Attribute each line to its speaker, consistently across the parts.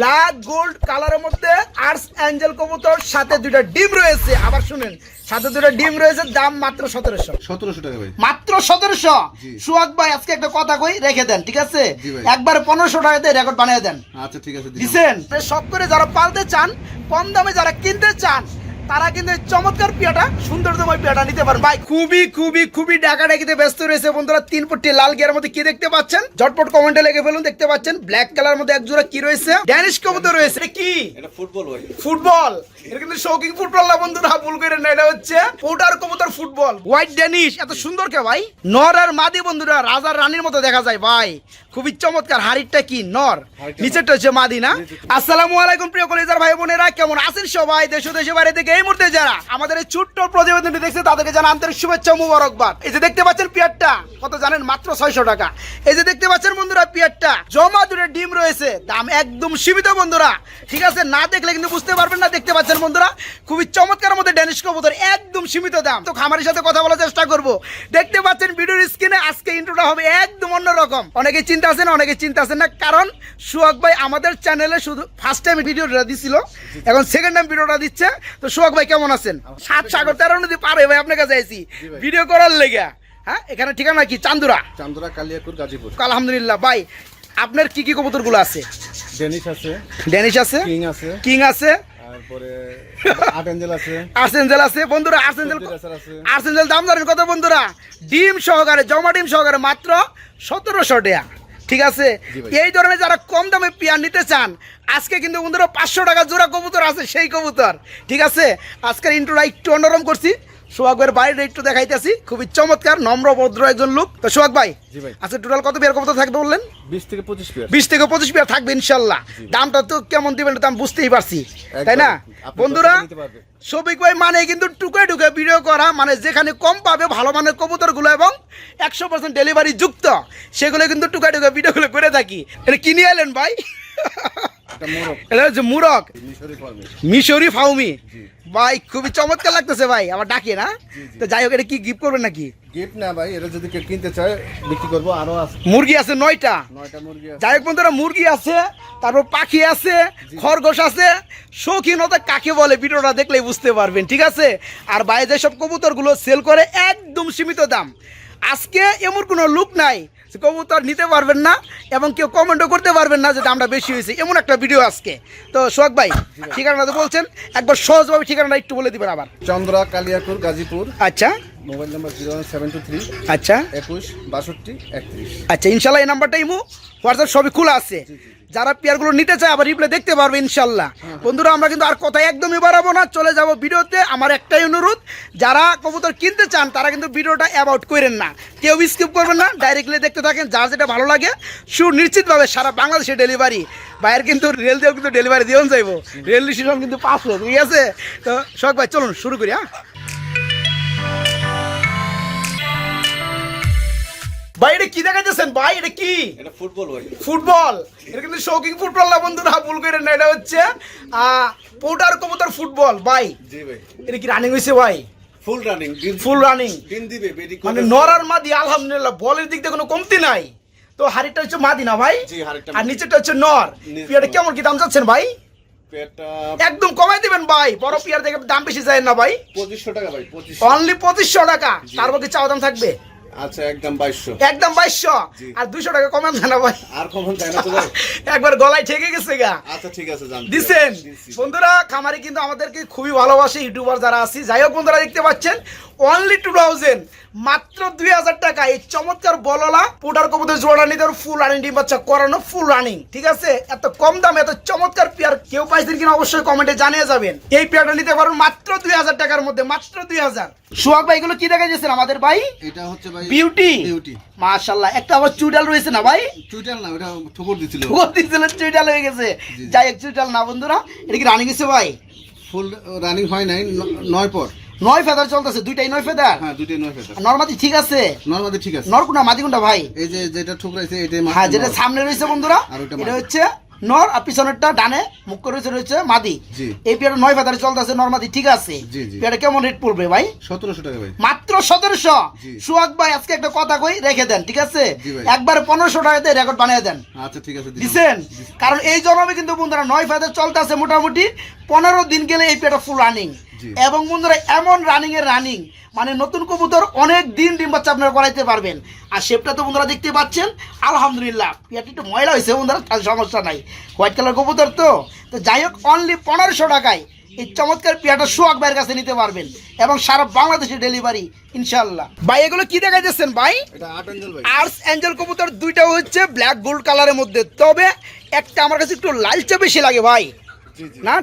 Speaker 1: Black gold কালারের মধ্যে arts Angel কবুতর সাথে দুইটা ডিম রয়েছে। আবার শুনেন সাথে দুটা ডিম রয়েছে দাম মাত্র সতেরোশো।
Speaker 2: সতেরোশো টাকা ভাই।
Speaker 1: মাত্র সতেরোশো? সুয়াদ ভাই আজকে একটা কথা কই রেখে দেন ঠিক আছে? একবার পনেরোশো টাকাতে রেকর্ড বানিয়ে দেন।
Speaker 2: আচ্ছা ঠিক আছে।
Speaker 1: দিছেন? সব করে যারা পালতে চান কম দামে যারা কিনতে চান তারা কিন্তু চমৎকার পিয়াটা সুন্দরতময় পিয়াটা নিতে পারেন ভাই খুবই খুবই খুবই ডাকা ডাকিতে ব্যস্ত রয়েছে বন্ধুরা। তিন পট্টি লাল গিয়ার মধ্যে কি দেখতে পাচ্ছেন? ঝটপট কমেন্টে লেগে ফেলুন দেখতে পাচ্ছেন। ব্ল্যাক কালার মধ্যে এক জোড়া কি রয়েছে? ড্যানিশ কবুতর রয়েছে। এটা কি?
Speaker 2: এটা ফুটবল ভাই
Speaker 1: ফুটবল এটা কিন্তু শৌকিং ফুটবল না বন্ধুরা ভুল করে না এটা হচ্ছে পোটার কবুতর ফুটবল হোয়াইট ড্যানিশ এত সুন্দর কে ভাই? নর আর মাদি বন্ধুরা রাজার রানীর মতো দেখা যায় ভাই। খুবই চমৎকার হাড়িটা কি নর? নিচেরটা হচ্ছে মাদি না? আসসালামু আলাইকুম প্রিয় কলেজার ভাই বোনেরা কেমন আছেন সবাই? দেশ ও দেশের বাইরে থেকে এই মুহূর্তে যারা আমাদের এই ছোট্ট প্রতিবেদনটি দেখছে তাদেরকে জানা আন্তরিক শুভেচ্ছা মুবারকবাদ। এই যে দেখতে পাচ্ছেন পিয়ারটা কত জানেন? মাত্র ছয়শো টাকা। এই যে দেখতে পাচ্ছেন বন্ধুরা পিয়ারটা জমা দূরে ডিম রয়েছে দাম একদম সীমিত বন্ধুরা। ঠিক আছে না দেখলে কিন্তু বুঝতে পারবেন না দেখতে পাচ্ছেন বন্ধুরা খুবই চমৎকার মধ্যে ড্যানিশ কবুতর একদম সীমিত দাম। তো খামারের সাথে কথা বলার চেষ্টা করব। দেখতে পাচ্ছেন ভিডিওর স্ক্রিনে আজকে ইন্ট্রোটা হবে একদম অন্যরকম। অনেকে চিন্তা আছেন অনেকে চিন্তা আছেন না কারণ সুহাগ ভাই আমাদের চ্যানেলে শুধু ফার্স্ট টাইম ভিডিওটা দিছিল। এখন সেকেন্ড টাইম ভিডিওটা দিচ্ছে। তো সুহাগ ভাই কেমন আছেন? সাত সাগর তেরো নদী পার হয়ে ভাই আপনার কাছে আইছি। ভিডিও করার লেগে হ্যাঁ এখানে ঠিকানা কি? চান্দুরা।
Speaker 2: চান্দরা কালিয়াকুর গাজীপুর।
Speaker 1: আলহামদুলিল্লাহ। ভাই আপনার কি কি কবুতরগুলো আছে?
Speaker 2: ডেনিশ আছে।
Speaker 1: ড্যানিশ আছে?
Speaker 2: কিং আছে।
Speaker 1: কিং আছে?
Speaker 2: তারপরে আট আছে।
Speaker 1: আর্সেঞ্জেল আছে বন্ধুরা আর্সেঞ্জেল
Speaker 2: সবজি রাসার আছে।
Speaker 1: আর্সেঞ্জেল দাম জানেন কত বন্ধুরা ডিম সহকারে জমা ডিম সহকারে মাত্র সতেরোশো টাকা। ঠিক আছে? এই ধরনের যারা কম দামে পেয়ার নিতে চান আজকে কিন্তু বন্ধুরা পাঁচশো টাকা জোড়া কবুতর আছে সেই কবুতর। ঠিক আছে? আজকের ইন্টুটা একটু অন্যরকম করছি। সোহাগের বাইরে একটু দেখাইতেছি। খুবই চমৎকার নম্র ভদ্র একজন লোক। তো সোহাগ ভাই আচ্ছা টোটাল কত পেয়ার কবুতর থাকবে বললেন?
Speaker 2: বিশ থেকে পঁচিশ পেয়ার
Speaker 1: বিশ থেকে পঁচিশ পেয়ার থাকবে ইনশাল্লাহ। দামটা তো কেমন দিবেন আমি বুঝতেই পারছি। তাই না? বন্ধুরা সবিক ভাই মানে কিন্তু টুকে টুকে ভিডিও করা মানে যেখানে কম পাবে ভালো মানের কবুতরগুলো এবং একশো পার্সেন্ট ডেলিভারি যুক্ত সেগুলো কিন্তু টুকে টুকে ভিডিওগুলো করে থাকি। এটা কিনে এলেন ভাই?
Speaker 2: এটা
Speaker 1: হচ্ছে মুরক
Speaker 2: মিশরি
Speaker 1: ফাউমি। ভাই খুবই চমৎকার লাগতেছে ভাই আমার ডাকে না? তো যাই হোক এটা কি গিফট করবেন নাকি?
Speaker 2: গিফট না ভাই এটা যদি কেউ কিনতে চায় বিক্রি করব আরও আছে।
Speaker 1: মুরগি আছে নয়টা।
Speaker 2: নয়টা মুরগি
Speaker 1: যাই হোক বন্ধুরা মুরগি আছে তারপর পাখি আছে খরগোশ আছে শৌখিনতা কাকে বলে ভিডিওটা দেখলেই বুঝতে পারবেন ঠিক আছে? আর বাইরে যেসব কবুতরগুলো সেল করে একদম সীমিত দাম। আজকে এমন কোনো লুক নাই কবুতর নিতে পারবেন না এবং কেউ কমেন্টও করতে পারবেন না যে দামটা বেশি হয়েছে। এমন একটা ভিডিও আজকে। তো সোহাগ ভাই ঠিকানাটা তো বলছেন একবার সহজভাবে ঠিকানাটা একটু বলে দিবেন আবার।
Speaker 2: চন্দ্রা কালিয়াকুর গাজীপুর।
Speaker 1: আচ্ছা।
Speaker 2: Mobile number zero seven two three.
Speaker 1: আচ্ছা।
Speaker 2: একুশ বাষট্টি একত্রিশ।
Speaker 1: আচ্ছা ইনশাল্লাহ এই নাম্বারটাই মু হোয়াটসঅ্যাপ সবই খোলা আছে। যারা পেয়ারগুলো নিতে চায় আবার রিপ্লাই দেখতে পারবে ইনশাল্লাহ। বন্ধুরা, আমরা কিন্তু আর কথা একদমই বাড়াবো না, চলে যাব ভিডিওতে। আমার একটাই অনুরোধ, যারা কবুতর কিনতে চান, তারা কিন্তু ভিডিওটা অ্যাবাউট করেন না। কেউ স্কিপ করবেন না ডাইরেক্টলি দেখতে থাকেন, যার যেটা ভালো লাগে সুনিশ্চিতভাবে সারা বাংলাদেশে ডেলিভারি বাইরের কিন্তু রেল দিয়েও কিন্তু ডেলিভারি দিয়েও যাইবো। রেল স্টেশন কিন্তু পাঁচশো ঠিক আছে? তো শখ ভাই, চলুন, শুরু করি হ্যাঁ? ভাই এটা কি দেখাইতেছেন? ভাই এটা কি?
Speaker 2: এটা ফুটবল ভাই।
Speaker 1: ফুটবল? এটা কিন্তু শৌকিং ফুটবল না বন্ধুরা ভুল করে না এটা হচ্ছে পোটার কবুতর ফুটবল ভাই।
Speaker 2: জি ভাই।
Speaker 1: এটা কি রানিং হয়েছে ভাই?
Speaker 2: ফুল রানিং
Speaker 1: ফুল রানিং
Speaker 2: দিবে
Speaker 1: মানে নরার মাদি আলহামদুলিল্লাহ বলের দিক দিয়ে কোনো কমতি নাই। তো হাড়িটা হচ্ছে মাদি না ভাই? আর। নিচেটা হচ্ছে নর।
Speaker 2: নর।
Speaker 1: কেমন কি দাম চাচ্ছেন ভাই? একদম কমাই দিবেন ভাই। বড় পিয়ার থেকে দাম বেশি যায় না ভাই।
Speaker 2: পঁচিশশো টাকা ভাই
Speaker 1: অনলি পঁচিশশো টাকা। তারপর কি চাওয়া দাম থাকবে?
Speaker 2: আচ্ছা একদম
Speaker 1: একদম। আর টাকা কমান না ভাই।
Speaker 2: আর কখন যায় তো ভাই।
Speaker 1: একবার গলায় ঠেকে গেছে গা।
Speaker 2: আচ্ছা ঠিক আছে জান।
Speaker 1: দিচ্ছেন বন্ধুরা খামারি কিন্তু আমাদেরকে খুবই ভালোবাসে ইউটিউবার যারা আছি। যাই হোক বন্ধুরা দেখতে পাচ্ছেন অনলি টু থাউজেন্ড মাত্র দুই হাজার টাকা। এই চমৎকার বললা পুটার কবুতর জোড়া নিতে ফুল রানিং ডিম বাচ্চা করানো ফুল রানিং ঠিক আছে? এত কম দামে এত চমৎকার পেয়ার কেউ পাইছেন কিনা অবশ্যই কমেন্টে জানিয়ে যাবেন। এই পেয়ারটা নিতে পারবেন মাত্র দুই হাজার টাকার মধ্যে মাত্র দুই হাজার। সোহাগ ভাই এগুলো কি দেখা যাচ্ছেন আমাদের ভাই?
Speaker 2: এটা হচ্ছে ভাই
Speaker 1: বিউটি।
Speaker 2: বিউটি।
Speaker 1: মাশাল্লাহ একটা আবার চুডাল রয়েছে না ভাই?
Speaker 2: টুইটার না ওটা ঠুকুর দিছিল।
Speaker 1: দিচ্ছিল চুইটাল হয়ে গেছে। যাই এক চুইটাল না বন্ধুরা এটা কি রানিং গেছে ভাই?
Speaker 2: ফুল রানিং হয় নাই নয় পর।
Speaker 1: নয় ফেদার চলতেছে দুইটাই নয় ফেদার?
Speaker 2: হ্যাঁ দুইটাই নয় ফেটার
Speaker 1: নর্মাদি ঠিক আছে?
Speaker 2: নর্মাদি ঠিক আছে।
Speaker 1: নরকুন্ডা মাদিকুন্ডা ভাই?
Speaker 2: এই যে যেটা ঠুকরাইছে এটাই
Speaker 1: হ্যাঁ যেটা সামনে রয়েছে বন্ধুরা এটা হচ্ছে নর আর পিছনেরটা ডানে মুখ করে রয়েছে রয়েছে মাদি। এই পেয়ারটা নয় ফাদারে চলতেছে নর মাদি ঠিক আছে। পেয়ারটা কেমন রেট পড়বে ভাই?
Speaker 2: সতেরোশো টাকা ভাই।
Speaker 1: মাত্র সতেরোশো?
Speaker 2: সুয়াক
Speaker 1: সুহাগ ভাই আজকে একটা কথা কই রেখে দেন ঠিক আছে? একবার পনেরোশো টাকাতে রেকর্ড বানিয়ে দেন।
Speaker 2: আচ্ছা ঠিক আছে
Speaker 1: দিচ্ছেন কারণ এই জন্মে কিন্তু বন্ধুরা নয় ফাদার চলতেছে মোটামুটি পনেরো দিন গেলে এই পেয়ারটা ফুল রানিং। এবং বন্ধুরা এমন রানিং এর রানিং মানে নতুন কবুতর অনেক দিন ডিম বাচ্চা আপনারা করাইতে পারবেন। আর শেপটা তো বন্ধুরা দেখতে পাচ্ছেন আলহামদুলিল্লাহ। পেয়ারটি একটু ময়লা হয়েছে বন্ধুরা তার সমস্যা নাই। হোয়াইট কালার কবুতর তো। তো যাই হোক অনলি পনেরোশো টাকায় এই চমৎকার পেয়ারটা সোহাগ ভাইয়ের কাছে নিতে পারবেন। এবং সারা বাংলাদেশে ডেলিভারি ইনশাল্লাহ ভাই এগুলো কি
Speaker 2: আট অ্যাঞ্জেল ভাই।
Speaker 1: আর্স অ্যাঞ্জেল কবুতর দুইটা হচ্ছে ব্ল্যাক গোল্ড কালারের মধ্যে। তবে একটা আমার কাছে একটু লালচে বেশি লাগে ভাই। না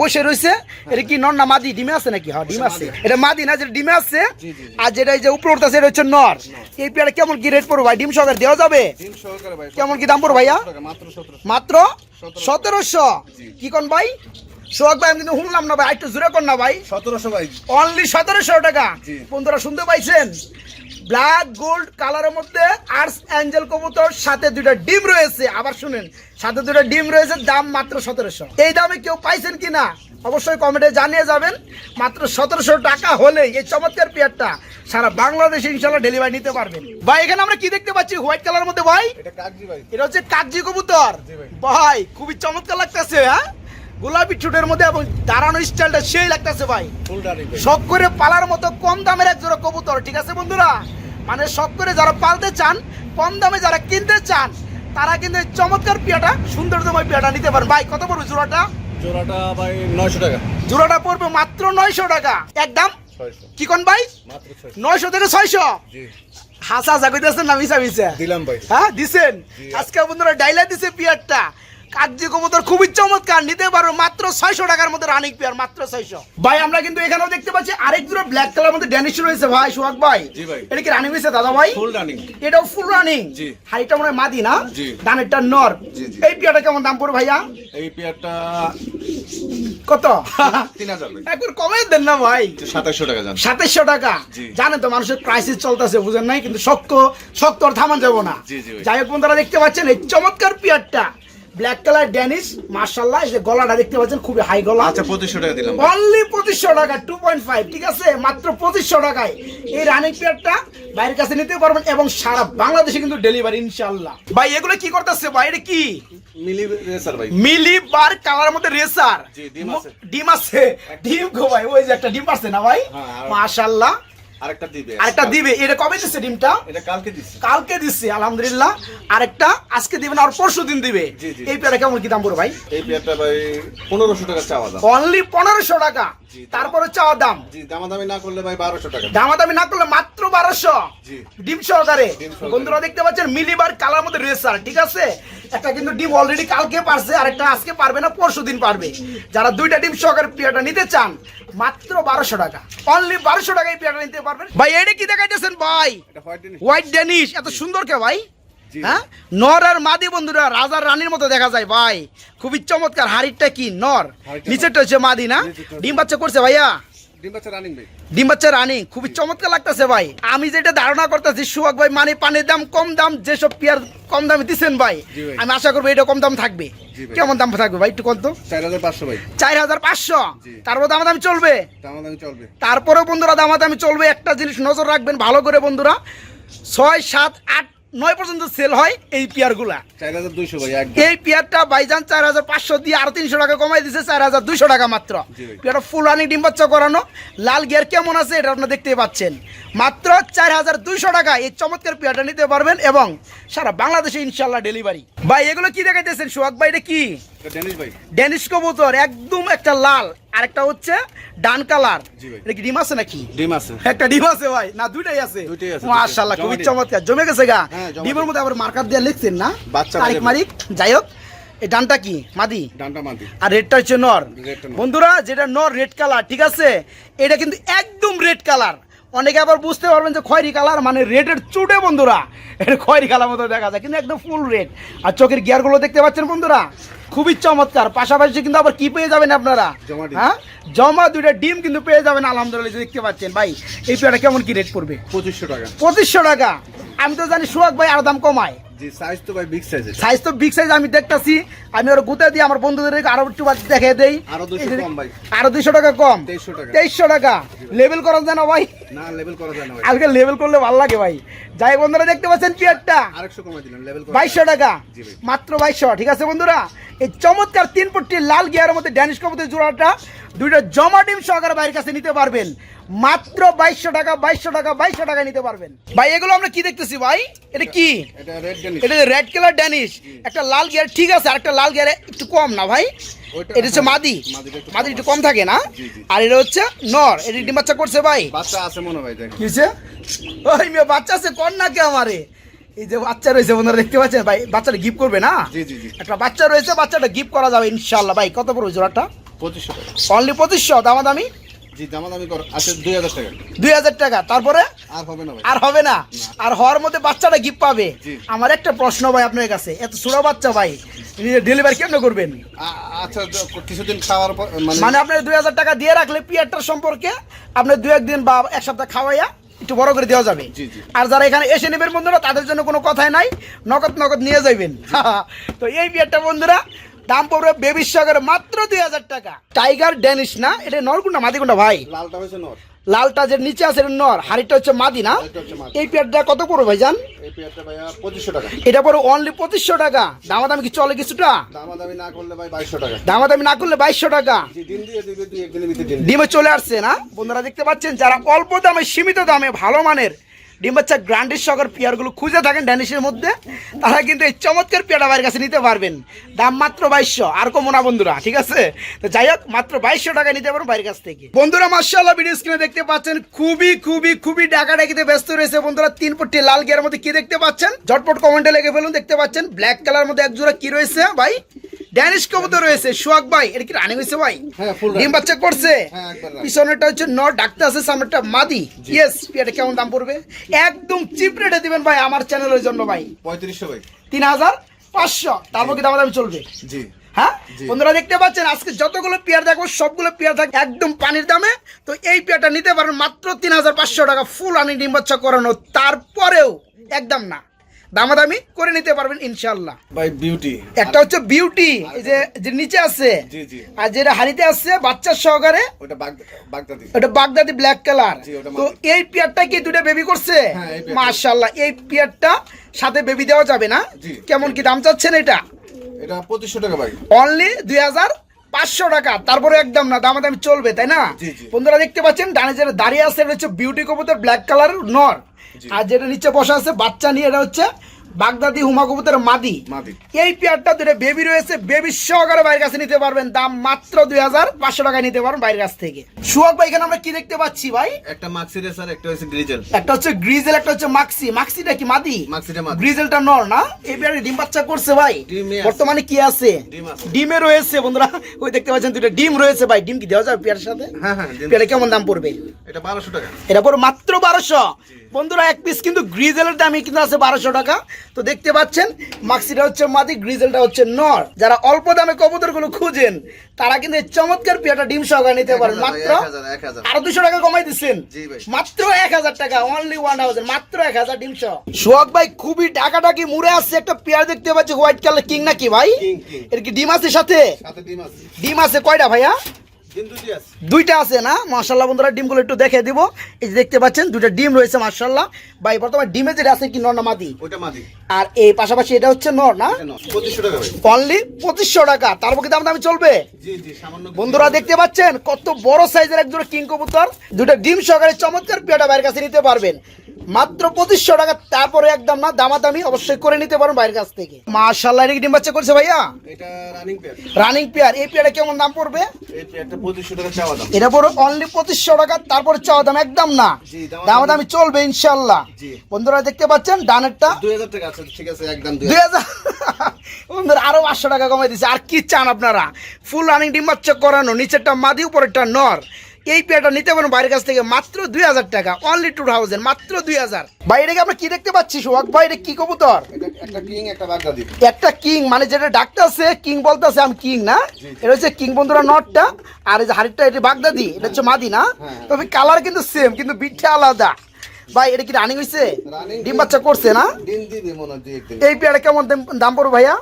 Speaker 1: বসে রয়েছে এটা কি নর না মাদি? ডিমে আছে নাকি? হ্যাঁ ডিম আছে। এটা মাদি না যেটা ডিমে আছে। আর যেটা এই যে উপরে উঠতেছে এটা হচ্ছে নর। এই পেয়ারা কেমন কি রেট পড়বে ভাই? ডিম সহকারে দেওয়া যাবে? কেমন কি দাম পড়বে ভাইয়া?
Speaker 2: মাত্র সতেরোশো।
Speaker 1: কি কোন ভাই? সোহাগ ভাই আমি কিন্তু শুনলাম না ভাই একটু জোরে কর না ভাই?
Speaker 2: সতেরোশো ভাই।
Speaker 1: অনলি সতেরোশো টাকা। বন্ধুরা শুনতে পাইছেন? ব্ল্যাক গোল্ড কালারের মধ্যে আর্স অ্যাঞ্জেল কবুতর সাথে দুইটা ডিম রয়েছে। আবার শুনেন সাথে দুইটা ডিম রয়েছে দাম মাত্র সতেরোশো। এই দামে কেউ পাইছেন কিনা? অবশ্যই কমেন্টে জানিয়ে যাবেন। মাত্র সতেরোশো টাকা হলে এই চমৎকার পেয়ারটা সারা বাংলাদেশে ইনশাল্লাহ ডেলিভারি নিতে পারবেন। ভাই এখানে আমরা কি দেখতে পাচ্ছি হোয়াইট কালারের মধ্যে ভাই?
Speaker 2: এটা কাকজি
Speaker 1: হচ্ছে কাগজি কবুতর।
Speaker 2: ভাই।
Speaker 1: ভাই খুবই চমৎকার লাগতেছে হ্যাঁ? গোলাপি ছুটের মধ্যে এবং দাঁড়ানো স্টাইলটা সেই লাগতেছে ভাই। শখ করে পালার মতো কম দামের এক জোড়া কবুতর ঠিক আছে বন্ধুরা? মানে শখ করে যারা পালতে চান কম দামে যারা কিনতে চান তারা কিন্তু চমৎকার পিয়াটা সুন্দরতময় পিয়াটা নিতে পারেন। ভাই কত পড়বে জোড়াটা?
Speaker 2: জোড়াটা ভাই নয়শো টাকা।
Speaker 1: জোড়াটা পড়বে মাত্র নয়শো টাকা। একদম কি কোন ভাই? নয়শো থেকে ছয়শো? হাসা হাসা কইতেছেন না মিশা মিশা
Speaker 2: দিলাম ভাই।
Speaker 1: হ্যাঁ দিছেন? আজকে বন্ধুরা ডাইলা দিছে পিয়ারটা। কাগজি কবুতর খুবই চমৎকার নিতে পারো মাত্র ছয়শো টাকার মধ্যে রানিং পিয়ার মাত্র ছয়শো। ভাই আমরা কিন্তু এখানেও দেখতে পাচ্ছি আরেক জোড়া ব্ল্যাক কালার মধ্যে ড্যানিশ রয়েছে ভাই সোহাগ ভাই। এটা কি রানিং হয়েছে দাদা ভাই?
Speaker 2: ফুল ডানি
Speaker 1: এটাও ফুল রানিং
Speaker 2: জি।
Speaker 1: হাইটা মনে হয় মাদি না। ডানেরটা নর। এই পিয়ারটা কেমন দাম পড়বে ভাইয়া?
Speaker 2: এই পেয়ারটা
Speaker 1: কত?
Speaker 2: তিন হাজার
Speaker 1: কমে দেন না ভাই।
Speaker 2: সাতাশশো টাকা জান।
Speaker 1: টাকা। জানেন তো মানুষের ক্রাইসিস চলতেছে বুঝেন নাই? কিন্তু শক্ত শক্ত আর থামান যাব না।
Speaker 2: জি, জি, ভাই।
Speaker 1: যাই হোক বন্ধুরা দেখতে পাচ্ছেন এই চমৎকার পিয়ারটা ব্ল্যাক কালার ড্যানিশ মার্শাল্লাহ এই যে গলাটা দেখতে পাচ্ছেন খুবই হাই গলা।
Speaker 2: আচ্ছা পঁচিশশো টাকা দিলাম।
Speaker 1: অনলি পঁচিশশো টাকা টু পয়েন্ট ফাইভ ঠিক আছে? মাত্র পঁচিশশো টাকায়। এই রানিং পেয়ারটা বাইরের কাছে নিতে পারবেন এবং সারা বাংলাদেশে কিন্তু ডেলিভারি ইনশাল্লাহ ভাই এগুলো কি করতেছে? ভাই এটা কি?
Speaker 2: মিলি রেসার ভাই।
Speaker 1: মিলি বার কালার মধ্যে রেসার
Speaker 2: জি, ডিম আছে।
Speaker 1: ডিম আছে। ডিম গো ভাই ওই যে একটা ডিম আছে না ভাই?
Speaker 2: হ্যাঁ,
Speaker 1: মাশাল্লাহ
Speaker 2: আরেকটা দিবে
Speaker 1: আরেকটা দিবে। এটা কবে দিচ্ছে ডিমটা?
Speaker 2: এটা কালকে দিচ্ছি
Speaker 1: কালকে দিচ্ছে আলহামদুলিল্লাহ। আরেকটা আজকে দিবে আর পরশু দিন দিবে।
Speaker 2: জি, জি।
Speaker 1: এই পেয়ারা কেমন কি দাম পড়বে ভাই?
Speaker 2: এই পেয়ারটা ভাই পনেরোশো টাকা চাওয়া দাম।
Speaker 1: অনলি পনেরোশো টাকা। তারপরে চাওয়া দাম।
Speaker 2: জি দামাদামি না করলে ভাই বারোশো টাকা।
Speaker 1: দামাদামি না করলে মাত্র
Speaker 2: জি।
Speaker 1: ডিম সহকারে। বন্ধুরা দেখতে পাচ্ছেন মিলিবার কালার মধ্যে রেসার ঠিক আছে? একটা কিন্তু ডিম অলরেডি কালকে পারছে আর একটা আজকে পারবে না পরশু দিন পারবে। যারা দুইটা ডিম সহকারে পিয়াটা নিতে চান মাত্র বারোশো টাকা। অনলি বারোশো টাকায় নিতে পারবেন। ভাই এটা কি দেখাইতেছেন ভাই?
Speaker 2: এটা হোয়াইট
Speaker 1: ডেনিশ এত সুন্দর কে ভাই? হ্যাঁ? নর আর মাদি বন্ধুরা রাজার রানীর মতো দেখা যায় ভাই। খুবই চমৎকার হাড়িটা কি? নর। নিচেরটা হচ্ছে মাদি না? ডিম বাচ্চা করছে ভাইয়া?
Speaker 2: ডিম বাচ্চা রানিং ভাই।
Speaker 1: ডিম বাচ্চা রানী খুবই চমৎকার লাগতেছে ভাই। আমি যেটা ধারণা করতেছি সুহাগ ভাই মানে পানির দাম কম দাম যেসব পেয়ার কম দামে দিচ্ছেন ভাই আমি আশা করব এটা কম দাম থাকবে। কেমন দাম থাকবে ভাই একটু কত
Speaker 2: চার হাজার পাঁচশো ভাই।
Speaker 1: চার হাজার পাঁচশো? তারপর চলবে। তারপরেও বন্ধুরা দামাদামি চলবে। একটা জিনিস নজর রাখবেন ভালো করে বন্ধুরা। ছয় সাত আট নয় পর্যন্ত সেল হয় এই পেয়ারগুলা এই পেয়ারটা বাইজান চার হাজার পাঁচশো দিয়ে আরও তিনশো টাকা কমাই দিছে চার হাজার দুইশো টাকা মাত্র। পেয়ারটা ফুল রানিং ডিম বাচ্চা করানো। লাল গিয়ার কেমন আছে এটা আপনারা দেখতেই পাচ্ছেন। মাত্র চার হাজার দুইশো টাকা এই চমৎকার পেয়ারটা নিতে পারবেন এবং সারা বাংলাদেশে ইনশাল্লাহ ডেলিভারি ভাই এগুলো কি দেখাইতেছেন? সোহাগ ভাই এটা কি? ড্যানিশ কবুতর একদম একটা লাল। আরেকটা হচ্ছে ডান কালার।
Speaker 2: জি ভাই।
Speaker 1: এটা কি ডিম আছে নাকি?
Speaker 2: ডিম আছে।
Speaker 1: একটা ডিম আছে ভাই। না দুইটাই আছে। মাশাআল্লাহ খুবই চমৎকার। জমে গেছে গা?
Speaker 2: হ্যাঁ,
Speaker 1: ডিমের মধ্যে আবার মার্কার দিয়ে লিখছেন না?
Speaker 2: বাচ্চা
Speaker 1: তারিখ মারিক। যাই হোক এই ডানটা কি? মাদি?
Speaker 2: ডানটা মান্তি
Speaker 1: আর রেডটা হচ্ছে নর।
Speaker 2: নর।
Speaker 1: বন্ধুরা যেটা নর রেড কালার ঠিক আছে? এটা কিন্তু একদম রেড কালার অনেকে আবার বুঝতে পারবেন যে খয়েরি কালার মানে রেডের চুটে বন্ধুরা। এটা খয়েরি কালার মতো দেখা যায় কিন্তু একদম ফুল রেড আর চোখের গিয়ারগুলো দেখতে পাচ্ছেন বন্ধুরা? খুবই চমৎকার। পাশাপাশি কিন্তু আবার কি পেয়ে যাবেন আপনারা? হ্যাঁ? জমা দুইটা ডিম কিন্তু পেয়ে যাবেন আলহামদুলিল্লাহ দেখতে পাচ্ছেন। ভাই এই পেয়ারটা কেমন কি রেট পড়বে?
Speaker 2: পঁচিশশো টাকা।
Speaker 1: পঁচিশশো টাকা। আমি তো জানি সুয়াক ভাই আর দাম কমায়।
Speaker 2: জি সাইজ তো ভাই বিগ সাইজের
Speaker 1: সাইজ তো বিগ সাইজ আমি দেখতাছি আমি ওর গুতে দিয়ে আমার বন্ধুদের আরও একটু বাদ দেখে দেই।
Speaker 2: আরও 200 কম ভাই।
Speaker 1: আরও দুইশো টাকা কম।
Speaker 2: 2300 টাকা।
Speaker 1: তেইশশো টাকা। লেভেল করা যায় না ভাই।
Speaker 2: না লেভেল করা যায় না ভাই।
Speaker 1: আজকে লেভেল করলে ভালো লাগে ভাই। যাই বন্ধুরা দেখতে পাচ্ছেন পিয়ারটা?
Speaker 2: আরেকশো কমাই দিলাম লেভেল করা
Speaker 1: বাইশশো টাকা। মাত্র ঠিক আছে বন্ধুরা? এই চমৎকার তিন পট্টি লাল গিয়ারের মধ্যে ড্যানিশ জোড়াটা দুইটা জমা ডিম সহকারে বাইরের কাছে নিতে পারবেন। মাত্র বাইশশো টাকা বাইশশো টাকা বাইশশো টাকা নিতে পারবেন। ভাই এগুলো আমরা কি দেখতেছি ভাই? এটা কি?
Speaker 2: এটা রেড
Speaker 1: রেড কালার ড্যানিশ একটা লাল গিয়ার ঠিক আছে আর একটা লাল গিয়ারে একটু কম না ভাই? এটা হচ্ছে
Speaker 2: হ্যাঁ,
Speaker 1: মাদি। মাদি একটু কম থাকে না। আর এটা হচ্ছে নর। এটা ডিম বাচ্চা করছে ভাই?
Speaker 2: বাচ্চা আছে মনে দেখ
Speaker 1: কিসে ওই মেয়ে বাচ্চা আছে কর না কে আমারে? এই যে বাচ্চা রয়েছে বন্ধুরা দেখতে পাচ্ছেন? ভাই বাচ্চাটা গিফট করবে না? একটা বাচ্চা রয়েছে বাচ্চাটা গিফট করা যাবে ইনশাল্লাহ ভাই কত পড়বে জোড়াটা?
Speaker 2: পঁচিশশো
Speaker 1: অনলি পঁচিশশো দামা দামি
Speaker 2: জি দামা দামি কর আছে দুই হাজার টাকা।
Speaker 1: দুই হাজার টাকা তারপরে?
Speaker 2: আর হবে না
Speaker 1: আর হবে না? আর হওয়ার মধ্যে বাচ্চাটা গিফট পাবে? আমার একটা প্রশ্ন ভাই আপনার কাছে এত ছোট বাচ্চা ভাই ডেলিভারি কেমন করবেন?
Speaker 2: আচ্ছা কিছুদিন খাওয়ার পর মানে
Speaker 1: মানে আপনার দুই হাজার টাকা দিয়ে রাখলে পিয়ারটার সম্পর্কে আপনার দু একদিন বা এক সপ্তাহ খাওয়াইয়া একটু বড় করে দেওয়া যাবে। আর যারা এখানে এসে নেবেন বন্ধুরা তাদের জন্য কোনো কথাই নাই। নগদ নগদ নিয়ে যাবেন তো এই বিয়ারটা বন্ধুরা দাম পড়বে বেবির সাগর মাত্র দুই হাজার টাকা। টাইগার ড্যানিশ না? এটা নরকুন্ডা মাদিকুন্ডা ভাই?
Speaker 2: লালটা হয়েছে নর।
Speaker 1: লালটা যে নিচে আছে নর হাড়িটা হচ্ছে মাদি না। এই পেয়ারটা কত পড়বে ভাইজান? এটা অনলি পঁচিশশো টাকা। দামাদামি কি চলে কিছুটা?
Speaker 2: না করলে ভাই বাইশশো টাকা।
Speaker 1: দামাদামি না করলে বাইশশো ডিমে চলে আসছে না? বন্ধুরা দেখতে পাচ্ছেন যারা অল্প দামে সীমিত দামে ভালো মানের ডিম বাচ্চা গ্রান্ডের সগর পেয়ারগুলো খুঁজে থাকেন ড্যানিশের মধ্যে তারা কিন্তু এই চমৎকার পেয়ারটা বাইরের কাছে নিতে পারবেন। দাম মাত্র বাইশশো আর কমো না বন্ধুরা ঠিক আছে? তো যাই হোক মাত্র বাইশশো টাকা নিতে পারবেন বাইরের কাছ থেকে। বন্ধুরা মার্শাল্লাহ ভিডিও স্ক্রিনে দেখতে পাচ্ছেন খুবই খুবই খুবই ডাকাডাকিতে ব্যস্ত রয়েছে বন্ধুরা তিন পট্টি লাল গিয়ার মধ্যে কি দেখতে পাচ্ছেন? ঝটপট কমেন্টে লেগে ফেলুন দেখতে পাচ্ছেন ব্ল্যাক কালার মধ্যে এক জোড়া কি রয়েছে ভাই? ড্যানিশ কবুতর রয়েছে সোহাগ ভাই এটা কি রানিং হয়েছে ভাই?
Speaker 2: হ্যাঁ,
Speaker 1: ডিম বাচ্চা করছে।
Speaker 2: হ্যাঁ,
Speaker 1: পিছনেরটা হচ্ছে নর ডাকতে আছে সামনেরটা মাদি। ইয়েস এটা কেমন দাম পড়বে? একদম চিপ রেটে দিবেন ভাই আমার চ্যানেলের জন্য ভাই।
Speaker 2: পঁয়ত্রিশশো ভাই।
Speaker 1: তিন হাজার পাঁচশো। তারপর কি দাম দাম চলবে।
Speaker 2: জি।
Speaker 1: হ্যাঁ? বন্ধুরা দেখতে পাচ্ছেন আজকে যতগুলো পেয়ার দেখো সবগুলো পেয়ার থাকে একদম পানির দামে। তো এই পেয়ারটা নিতে পারেন মাত্র তিন হাজার পাঁচশো টাকা ফুল আনি ডিম্বাচ্ছা করানো। তারপরেও একদম না। দামাদামি করে নিতে পারবেন ইনশাল্লাহ
Speaker 2: ভাই বিউটি
Speaker 1: একটা হচ্ছে বিউটি এই যে যে নিচে আছে। আর যেটা হাড়িতে আছে বাচ্চার সহকারে
Speaker 2: ওটা বাগদাদি।
Speaker 1: ওটা বাগদাদি ব্ল্যাক কালার তো এই পেয়ারটা কি দুটো বেবি করছে?
Speaker 2: হ্যাঁ।
Speaker 1: মাশাআল্লাহ এই পেয়ারটা সাথে বেবি দেওয়া যাবে না? কেমন কি দাম চাচ্ছেন এটা?
Speaker 2: এটা পঁচিশশো টাকা ভাই।
Speaker 1: অনলি দুই হাজার পাঁচশো টাকা। তারপরে একদম না দাম দামি চলবে তাই না। বন্ধুরা দেখতে পাচ্ছেন ডানে যেটা দাঁড়িয়ে আছে হচ্ছে বিউটি কবুতর ব্ল্যাক কালার নর। আর যেটা নিচে বসা আছে বাচ্চা নিয়ে এটা হচ্ছে বাগদাদি হুমা কবুতর মাদি। এই পেয়ারটা দুটো বেবি রয়েছে বেবি সহকারে বাইরের কাছে নিতে পারবেন। দাম মাত্র দুই হাজার পাঁচশো টাকা নিতে পারবেন বাইরের কাছ থেকে। সুহাগ ভাই এখানে আমরা কি দেখতে পাচ্ছি ভাই?
Speaker 2: একটা মাক্সি রেসার একটা হচ্ছে গ্রিজেল
Speaker 1: একটা হচ্ছে গ্রিজেল একটা হচ্ছে মাক্সি মাক্সিটা কি মাদি?
Speaker 2: মাক্সিটা মাদি।
Speaker 1: গ্রিজেলটা নর না? এই পেয়ারে ডিম বাচ্চা করছে ভাই। বর্তমানে কি আছে?
Speaker 2: ডিম আছে।
Speaker 1: ডিমে রয়েছে বন্ধুরা ওই দেখতে পাচ্ছেন দুটো ডিম রয়েছে ভাই। ডিম কি দেওয়া যাবে পেয়ারের সাথে?
Speaker 2: হ্যাঁ হ্যাঁ
Speaker 1: পেয়ারে কেমন দাম পড়বে?
Speaker 2: এটা বারোশো টাকা।
Speaker 1: এটা পড়বে মাত্র বারোশো। বন্ধুরা এক পিস কিন্তু গ্রিজেলের দামই কিন্তু আছে বারোশো টাকা। তো দেখতে পাচ্ছেন মাক্সিটা হচ্ছে মাদি গ্রিজেলটা হচ্ছে নর। যারা অল্প দামে কবুতরগুলো খুঁজেন তারা কিন্তু চমৎকার পেয়ারটা ডিম সহকারে নিতে পারেন মাত্র। আরও দুশো টাকা কমাই দিচ্ছেন। মাত্র এক হাজার টাকা অনলি ওয়ান থাউজেন্ড মাত্র এক হাজার ডিম সহ। সোহাগ ভাই খুবই ডাকাডাকি মুড়ে আসছে একটা পেয়ার দেখতে পাচ্ছি হোয়াইট কালার কিং নাকি ভাই। এর কি ডিম আছে সাথে?
Speaker 2: ডিম আছে
Speaker 1: কয়টা ভাইয়া? দুইটা আছে। না? মার্শাল্লাহ বন্ধুরা ডিমগুলো একটু দেখে দিব। এই যে দেখতে পাচ্ছেন দুইটা ডিম রয়েছে মার্শাল্লাহ ভাই বর্তমানে ডিমে যেটা আছে কি নর না মাদি? আর এই পাশাপাশি এটা হচ্ছে নর না? অনলি পঁচিশশো টাকা। তারপর কি দাম দামি চলবে? বন্ধুরা দেখতে পাচ্ছেন কত বড় সাইজের এক জোড়া কিং কবুতর। দুটো ডিম সহকারে চমৎকার পেয়াটা বাইরের কাছে নিতে পারবেন। মাত্র পঁচিশশো টাকা তারপরে একদম না দামাদামি অবশ্যই করে নিতে পারেন বাইরের কাছ থেকে। মাশাল্লাহ এটা ডিম বাচ্চা করছে ভাইয়া?
Speaker 2: এটা রানিং পেয়ার
Speaker 1: রানিং পেয়ার এই পেয়ারে কেমন দাম পড়বে?
Speaker 2: পেয়ারটা
Speaker 1: এটা পড়বে অনলি পঁচিশশো টাকা তারপরে চাওয়া দাম একদম না।
Speaker 2: দামাদামি-
Speaker 1: চলবে ইনশাল্লাহ বন্ধুরা দেখতে পাচ্ছেন ডানেরটা?
Speaker 2: দুই হাজার টাকা আছে ঠিক আছে একদম দুই
Speaker 1: হাজার। বন্ধুরা আরও পাঁচশো টাকা কমাই দিচ্ছে আর কি চান আপনারা? ফুল রানিং ডিম বাচ্চা করানো নিচেরটা মাদি উপরেরটা নর। এই পেয়ারটা নিতে পারেন বাইরের কাছ থেকে মাত্র দুই হাজার টাকা। অনলি টু থাউজেন্ড মাত্র দুই হাজার। বাইরে আমরা কি দেখতে পাচ্ছি সোহাগ ভাই? এটা কি কবুতর?
Speaker 2: একটা কিং
Speaker 1: মানে যেটা ডাকতে আছে কিং বলতেছে আমি কিং না? এটা হচ্ছে কিং বন্ধুরা নটটা আর এই যে হাড়িটা এটা বাগদাদি এটা হচ্ছে মাদি না?
Speaker 2: হ্যাঁ।
Speaker 1: তবে কালার কিন্তু সেম কিন্তু বিটটা আলাদা। ভাই এটা কি রানিং হইছে? ডিম বাচ্চা করছে না?
Speaker 2: হয়
Speaker 1: এই পেয়ারা কেমন দাম- পড়বে ভাইয়া।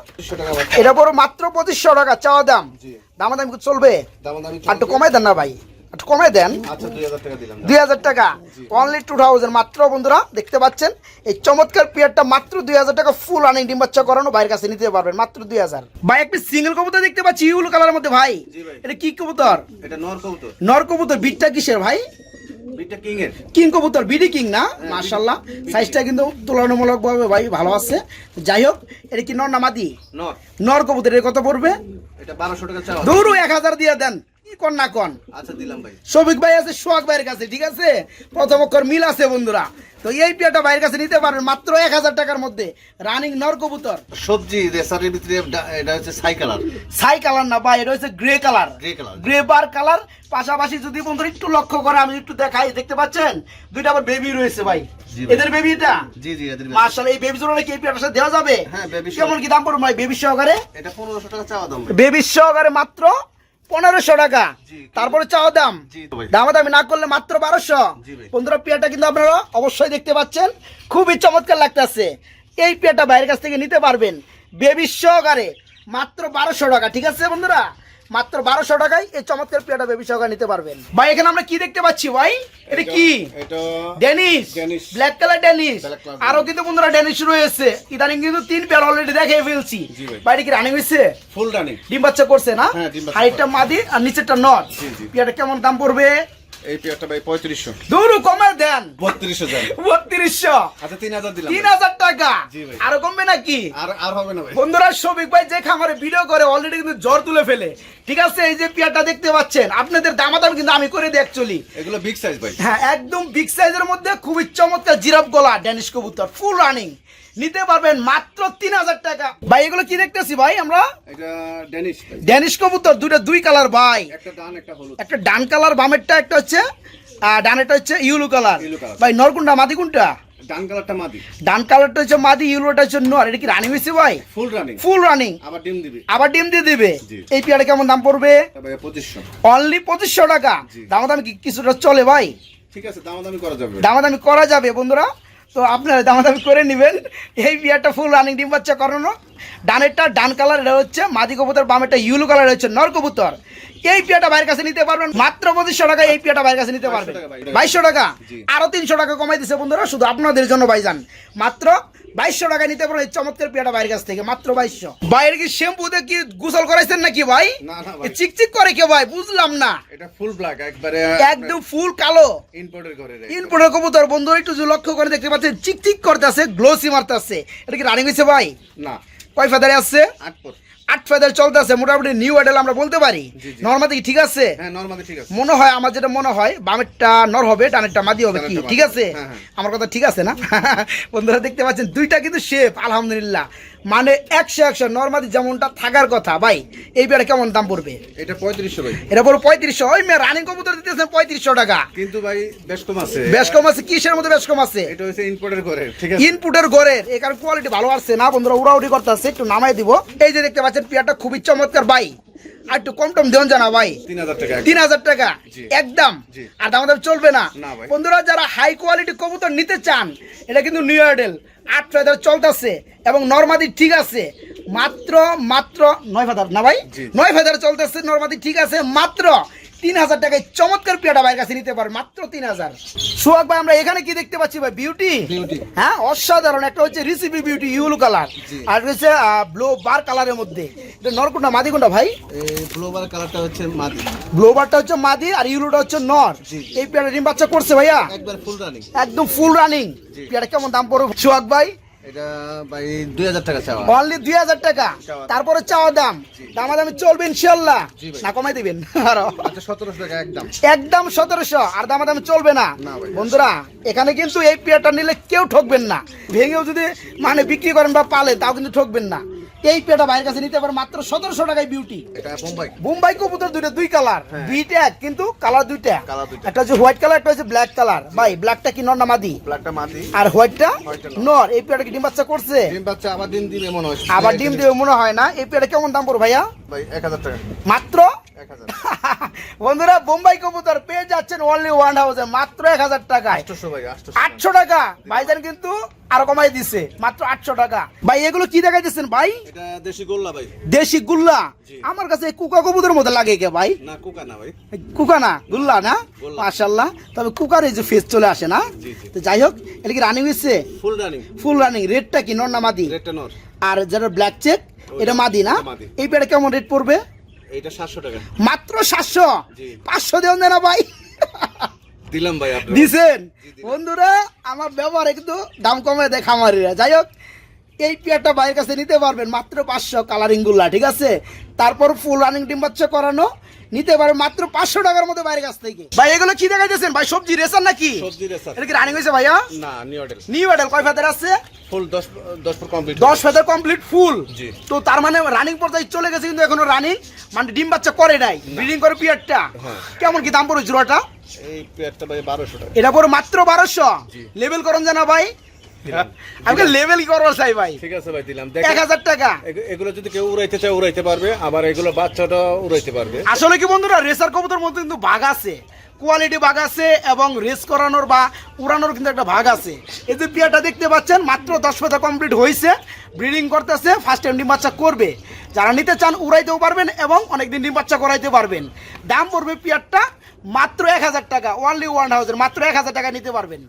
Speaker 1: এটা পড়ো মাত্র পঁচিশশো টাকা চাওয়া দাম।
Speaker 2: জি।
Speaker 1: দামা দাম চলবে? আর একটু কমাই দেন না ভাই। একটু কমাই দেন।
Speaker 2: আচ্ছা দুই হাজার টাকা
Speaker 1: অনলি টু থাউজেন্ড মাত্র বন্ধুরা দেখতে পাচ্ছেন? এই চমৎকার পেয়ারটা মাত্র দুই হাজার টাকা ফুল আনিং ডিম বাচ্চা করানো ভাইয়ের কাছে নিতে পারবেন মাত্র দুই হাজার। ভাই একটি সিঙ্গেল কবুতর দেখতে পাচ্ছি ইউলো কালারের মধ্যে ভাই। এটা কি কবুতর?
Speaker 2: এটা নর কবুতর।
Speaker 1: নর কবুতর বিটটা কিসের ভাই?
Speaker 2: কিং
Speaker 1: কিং কবুতর বিডি কিং না? মাশাল্লাহ সাইজটা কিন্তু তুলনামূলকভাবে ভাই ভালো আছে। যাই হোক এটা কি নর নামাদি
Speaker 2: নর।
Speaker 1: নর কবুতর কত পড়বে?
Speaker 2: এটা বারোশো টাকা
Speaker 1: দৌড়ু এক হাজার দিয়ে দেন। কি কন
Speaker 2: আচ্ছা দিলাম ভাই।
Speaker 1: সবিক ভাই আছে সোহাগ ভাইয়ের কাছে ঠিক আছে? প্রথম অক্ষর মিল আছে বন্ধুরা। তো এই পেয়াটা ভাইয়ের কাছে নিতে পারবেন মাত্র এক হাজার টাকার মধ্যে। রানিং নর কবুতর
Speaker 2: সবজি রেসারের ভিতরে এটা হচ্ছে সাই কালার।
Speaker 1: ছাই কালার না ভাই এটা হচ্ছে grey colour.
Speaker 2: Grey color।
Speaker 1: Grey bar colour. পাশাপাশি যদি বন্ধুরা একটু লক্ষ্য করে আমি একটু দেখাই দেখতে পাচ্ছেন? দুইটা আবার বেবি রয়েছে ভাই। এদের বেবি এটা
Speaker 2: জি জি এদের
Speaker 1: মার্শাল এই বেবি জোড়া কি এই পেয়াটার সাথে দেওয়া যাবে?
Speaker 2: হ্যাঁ,
Speaker 1: কেমন কি দাম পড়বে ভাই বেবি সহকারে?
Speaker 2: এটা টাকা চাওয়া দাম
Speaker 1: বেবি সহকারে মাত্র পনেরোশো টাকা। তারপরে চাওয়া দাম? দামা দামি না করলে মাত্র বারোশো।
Speaker 2: পনেরো।
Speaker 1: বন্ধুরা পেয়াটা কিন্তু আপনারা অবশ্যই দেখতে পাচ্ছেন। খুবই চমৎকার লাগতেছে। এই পেয়াটা বাইরের কাছ থেকে নিতে পারবেন। বেবি সহকারে মাত্র বারোশো টাকা। ঠিক আছে বন্ধুরা? মাত্র বারোশো টাকায় এই চমৎকার পেয়াটা বেবি সহকারে নিতে পারবেন। ভাই এখানে আমরা কি দেখতে পাচ্ছি ভাই? এটা কি?
Speaker 2: এটা
Speaker 1: ডেনিস ব্ল্যাক কালার ডেনিস আরও কিন্তু বন্ধুরা ডেনিস রয়েছে। ইদানিং কিন্তু তিন পেয়ার অলরেডি দেখে ফেলছি।
Speaker 2: ভাই।
Speaker 1: বাইরে কি রানিং হয়েছে
Speaker 2: ফুল রানিং
Speaker 1: ডিম বাচ্চা করছে না?
Speaker 2: হ্যাঁ,
Speaker 1: হাইটটা মাদি আর নিচেরটা নট।
Speaker 2: জি।
Speaker 1: কেমন দাম পড়বে?
Speaker 2: এই পেয়ারটা ভাই পঁয়ত্রিশশো।
Speaker 1: দূরু কমে দেন।
Speaker 2: বত্রিশশো যান
Speaker 1: বত্রিশশো।
Speaker 2: আচ্ছা তিন হাজার দিলাম।
Speaker 1: তিন হাজার টাকা। আরও কমবে নাকি?
Speaker 2: আর আর হবে না ভাই।
Speaker 1: বন্ধুরা শফিক ভাই যে খামারে ভিডিও করে অলরেডি কিন্তু জ্বর তুলে ফেলে। ঠিক আছে এই যে পেয়ারটা দেখতে পাচ্ছেন আপনাদের দামাদাম কিন্তু আমি করে দিই অ্যাকচুয়ালি
Speaker 2: এগুলো বিগ সাইজ ভাই।
Speaker 1: হ্যাঁ একদম বিগ সাইজের মধ্যে খুবই চমৎকার জিরাফ গলা ড্যানিশ কবুতর ফুল রানিং নিতে পারবেন মাত্র তিন হাজার টাকা। ভাই এগুলো কি দেখতেছি ভাই আমরা?
Speaker 2: ড্যানিশ
Speaker 1: কবুতর দুইটা দুই কালার ভাই।
Speaker 2: একটা ডান
Speaker 1: কালার বামেরটা একটা হচ্ছে আর ডানেরটা হচ্ছে ইউলু কালার ভাই নরকুন্ডা মাদি কোনটা?
Speaker 2: ডান কালারটা মাদি।
Speaker 1: ডান কালারটা হচ্ছে মাদি ইউলোটা হচ্ছে নর। এটা কি রানিং ভাই?
Speaker 2: ফুল রানিং
Speaker 1: ফুল রানিং
Speaker 2: আবার ডিম দিবি।
Speaker 1: আবার ডিম দিয়ে দিবে। এই পেয়ারা কেমন দাম পড়বে? অনলি পঁচিশশো। টাকা।
Speaker 2: জি।
Speaker 1: দাম দাম কিছুটা চলে ভাই?
Speaker 2: ঠিক আছে দামাদামি করা যাবে।
Speaker 1: দামাদামি করা যাবে বন্ধুরা। তো আপনারা দামাদামি করে নেবেন। এই বিয়ারটা ফুল রানিং ডিম বাচ্চা করানো। ডানেরটা ডান কালার হচ্ছে মাদি কবুতর, বামেরটা ইউলো কালার হচ্ছে নর কবুতর। এই পিয়াটা বাইরের কাছে নিতে পারবেন। মাত্র পঁচিশশো টাকা এই পিয়াটা বাইরের কাছে নিতে পারবেন। বাইশশো টাকা আরও তিনশো টাকা কমাই দিছে বন্ধুরা শুধু আপনাদের জন্য ভাইজান। মাত্র বাইশশো টাকা নিতে পারবেন এই চমৎকার পিয়াটা বাইরের কাছ থেকে মাত্র বাইশশো। বাইরে কি শ্যাম্পু দিয়ে কি গোসল করাইছেন নাকি ভাই? চিকচিক করে কে ভাই? বুঝলাম না।
Speaker 2: এটা ফুল ব্ল্যাক একবারে
Speaker 1: একদম ফুল কালো।
Speaker 2: ইম্পোর্টের ঘরে রে
Speaker 1: কবুতর। বন্ধু একটু লক্ষ্য করে দেখতে পাচ্ছেন চিকচিক করতেছে গ্লোসি মারতেছে। এটা কি রানিং হয়েছে ভাই?
Speaker 2: না।
Speaker 1: কয় ফেদারে আছে?
Speaker 2: আট পর
Speaker 1: আট ফেদার চলতেছে মোটামুটি নিউ আইডেল আমরা বলতে পারি। নর্মাদি ঠিক আছে?
Speaker 2: হ্যাঁ ঠিক আছে।
Speaker 1: মনে হয় আমার যেটা মনে হয় বামেরটা নর হবে ডানেরটা মাদি হবে কি? ঠিক আছে?
Speaker 2: হ্যাঁ, হ্যাঁ।
Speaker 1: আমার কথা ঠিক আছে না? বন্ধুরা দেখতে পাচ্ছেন দুইটা কিন্তু শেপ আলহামদুলিল্লাহ। মানে একশো একশো নর্মাদি যেমনটা থাকার কথা ভাই এই বেড়ে কেমন দাম পড়বে?
Speaker 2: এটা পঁয়ত্রিশশো ভাই।
Speaker 1: এটা পড়ো পঁয়ত্রিশশো। ওই মেয়ে রানিং কবুতর দিতেছেন পঁয়ত্রিশশো টাকা।
Speaker 2: কিন্তু ভাই বেশ কম আছে।
Speaker 1: বেশ কম আছে কিসের মধ্যে বেশ কম আছে?
Speaker 2: এটা হচ্ছে ইম্পোর্টের ঘরে ঠিক আছে?
Speaker 1: ইনপুটের ঘরের এখানে কোয়ালিটি ভালো আসছে না বন্ধুরা উড়াউড়ি করতে আসছে একটু নামাই দিব। এই যে দেখতে পাচ্ছেন পেয়ারটা খুবই চমৎকার ভাই। আর একটু কম টম দেন জানা ভাই।
Speaker 2: তিন হাজার টাকা।
Speaker 1: একদম। আর দাম চলবে না।
Speaker 2: না
Speaker 1: বন্ধুরা যারা হাই কোয়ালিটি কবুতর নিতে চান এটা কিন্তু নিউ আইডেল আট ফেদার চলতেছে এবং নর্মাদি ঠিক আছে। মাত্র মাত্র নয় ফেদার না ভাই? নয় ফেদার চলতেছে নর্মাদি ঠিক আছে মাত্র তিন হাজার টাকায় চমৎকার পেয়াটা ভাইয়ের কাছে নিতে পারে মাত্র তিন হাজার। সোহাগ ভাই আমরা এখানে কি দেখতে পাচ্ছি ভাই? বিউটি। হ্যাঁ অসাধারণ। একটা হচ্ছে রিসিপি বিউটি ইউলো কালার আর হচ্ছে ব্লো বার কালারের মধ্যে। এটা নরকুন্ডা মাদি কোনটা ভাই?
Speaker 2: ব্লোবার কালারটা হচ্ছে মাদি।
Speaker 1: ব্লোবারটা হচ্ছে মাদি আর ইউলোটা হচ্ছে নর। এই পেয়ারা ডিম বাচ্চা করছে ভাইয়া?
Speaker 2: একবার ফুল রানিং
Speaker 1: একদম ফুল রানিং। পেয়ারা কেমন দাম পড়বে? সোহাগ ভাই?
Speaker 2: এটা ভাই দুই হাজার টাকা চাওয়া।
Speaker 1: অনলি দুই হাজার টাকা। তারপরে চাওয়া দাম। দামা দামি চলবে ইনশাল্লাহ না কমাই দিবেন। আরও।
Speaker 2: আচ্ছা টাকা একদম।
Speaker 1: একদম সতেরোশো। আর দামা দামি চলবে না।
Speaker 2: না
Speaker 1: বন্ধুরা এখানে কিন্তু এই পেয়ারটা নিলে কেউ ঠকবেন না। ভেঙেও যদি মানে বিক্রি করেন বা পালে তাও কিন্তু ঠকবেন না। এই বাইরের কাছে নিতে পারে মাত্র সতেরোশো টাকায় বিউটি
Speaker 2: বোম্বাই
Speaker 1: কবুতর দুইটা দুই কালার
Speaker 2: হ্যাঁ।
Speaker 1: দুইটা কিন্তু কালার দুইটা একটা হচ্ছে হোয়াইট কালার একটা হচ্ছে ব্ল্যাক কালার ভাই ব্ল্যাকটা কি নর না মাদি?
Speaker 2: ব্ল্যাকটা মাদি।
Speaker 1: আর হোয়াইটটা নর। এই কি ডিম বাচ্চা করছে?
Speaker 2: ডিম বাচ্চা আবার ডিম দিবে মনে হয়।
Speaker 1: আবার ডিম দেবে মনে হয় না। এই কেমন দাম পড়ো ভাইয়া?
Speaker 2: ভাই এক হাজার টাকা।
Speaker 1: মাত্র? বন্ধুরা বোম্বাই কবুতর পেয়ে যাচ্ছেন অনলি ওয়ান হাউসে মাত্র এক হাজার টাকায়। আটশো টাকা। ভাইজান কিন্তু আরও কমাই দিছে মাত্র আটশো টাকা। ভাই এগুলো কি দেখাইতেছেন ভাই?
Speaker 2: দেশি গোল্লা ভাই।
Speaker 1: দেশি গুল্লা? আমার কাছে কুকা কবুদের মতো লাগে কে ভাই?
Speaker 2: না কোকা না ভাই।
Speaker 1: কুকা না গুল্লা না?
Speaker 2: গুল্লা।
Speaker 1: মাশাল্লাহ তবে কুকার এই যে ফেস চলে আসে না। তো যাই হোক এটা কি রানিং হয়েছে
Speaker 2: ফুল রানিং
Speaker 1: ফুল রানিং রেটটা কি? নর না মাদি?
Speaker 2: রেটটা নর।
Speaker 1: আর যেটা ব্ল্যাক চেক এটা মাদি না? এই পেয়ারে কেমন রেট পড়বে?
Speaker 2: এইটা সাতশো টাকা।
Speaker 1: মাত্র সাতশো। পাঁচশো দেন না ভাই?
Speaker 2: দিলাম ভাই
Speaker 1: দিছেন? বন্ধুরা আমার ব্যবহারে কিন্তু দাম কমে দেয় খামারিরা। যাই হোক এই পেয়ারটা ভাইয়ের কাছে নিতে পারবেন মাত্র পাঁচশো কালারিংগুলা ঠিক আছে? তারপর ফুল রানিং ডিম বাচ্চা করানো নিতে পারবেন মাত্র পাঁচশো টাকার মধ্যে বাইরের কাছ থেকে। ভাই এগুলো কি দেখাইতেছেন? ভাই সবজি রেসার নাকি?
Speaker 2: সবজি রেসার।
Speaker 1: এটা কি রানিং হয়েছে ভাইয়া?
Speaker 2: না নিউ অর্ডার
Speaker 1: নিউ মডেল কয় ফেদার আছে?
Speaker 2: ফুল দশ দশ ফুট কমপ্লিট
Speaker 1: দশ ফেদার কমপ্লিট ফুল
Speaker 2: জি।
Speaker 1: তো তার মানে রানিং পর্যায়ে চলে গেছে কিন্তু এখনও রানিং মানে ডিম বাচ্চা করে নাই ব্রিডিং করে পিয়ারটা।
Speaker 2: হ্যাঁ।
Speaker 1: কেমন কি দাম পড়বে জোড়াটা?
Speaker 2: এই পেয়ারটা ভাই বারোশো টাকা।
Speaker 1: এটা পড়ে মাত্র বারোশো।
Speaker 2: জি।
Speaker 1: লেভেল করুন জানা ভাই।
Speaker 2: দিলাম।
Speaker 1: আমি লেভেল করব চাই ভাই।
Speaker 2: ঠিক আছে ভাই দিলাম।
Speaker 1: এক হাজার টাকা।
Speaker 2: এগুলো যদি কেউ উড়াইতে চায় উড়াইতে পারবে। আবার এগুলো বাচ্চাটা উড়াইতে পারবে।
Speaker 1: আসলে কি বন্ধুরা রেসার কবুতর মধ্যে কিন্তু ভাগ আছে। কোয়ালিটি ভাগ আছে এবং রেস করানোর বা উড়ানোর কিন্তু একটা ভাগ আছে। এই যে পিয়াটা দেখতে পাচ্ছেন মাত্র দশ পাতা কমপ্লিট হয়েছে ব্রিডিং করতেছে ফার্স্ট টাইম ডিম বাচ্চা করবে। যারা নিতে চান উড়াইতেও পারবেন এবং অনেকদিন ডিম বাচ্চা করাইতে পারবেন। দাম পড়বে পিয়ারটা মাত্র এক হাজার টাকা। ওনলি ওয়ান হাউসের মাত্র এক হাজার টাকা নিতে পারবেন।